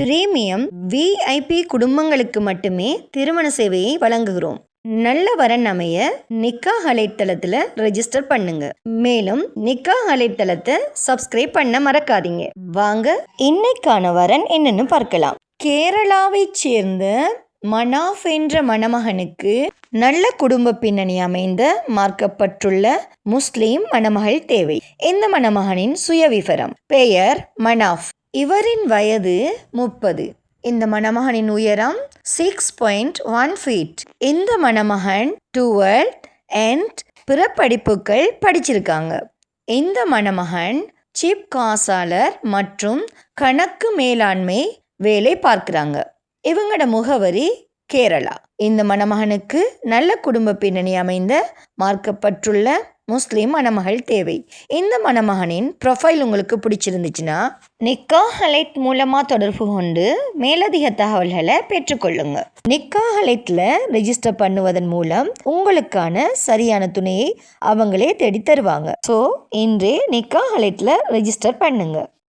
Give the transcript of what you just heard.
Premium VIP குடும்பங்களுக்கு மட்டுமே திருமண சேவையை வழங்குகிறோம். நல்ல வரன் அமைய நிக்கா அலைத்தளத்தில் ரெஜிஸ்டர் பண்ணுங்க. மேலும் நிக்கா அலைத்தளத்தை சப்ஸ்கிரைப் பண்ண மறக்காதீங்க. வாங்க இன்னைக்கான வரன் என்னன்னு பார்க்கலாம். கேரளாவை சேர்ந்த மனாஃப் என்ற மணமகனுக்கு நல்ல குடும்ப பின்னணி அமைந்த மார்க்கப்பட்டுள்ள முஸ்லீம் மணமகள் தேவை. இந்த மணமகனின் சுயவிவரம் பெயர் மனாஃப். இவரின் வயது முப்பது. இந்த மணமகனின் உயரம் சிக்ஸ் பாயிண்ட் ஒன் ஃபீட் இந்த மணமகன் டுவெல்த் அண்ட் பிற படிப்புகள் படிச்சிருக்காங்க. இந்த மணமகன் சிப் காசாளர் மற்றும் கணக்கு மேலாண்மை வேலை பார்க்குறாங்க. இவங்களோட முகவரி கேரளா. இந்த மணமகனுக்கு நல்ல குடும்ப பின்னணி அமைந்த மார்க்கப்பட்டுள்ள முஸ்லீம் மணமகள் தேவை. இந்த மணமகனின் ப்ரொஃபைல் உங்களுக்கு பிடிச்சிருந்துச்சுன்னா நிக்கா ஹலைட் மூலமாக தொடர்பு கொண்டு மேலதிக தகவல்களை பெற்றுக்கொள்ளுங்க. நிக்கா ஹலைட்டில் ரெஜிஸ்டர் பண்ணுவதன் மூலம் உங்களுக்கான சரியான துணையை அவங்களே தேடி தருவாங்க ஸோ இன்றே நிக்கா ஹலைட்டில் ரெஜிஸ்டர் பண்ணுங்கள்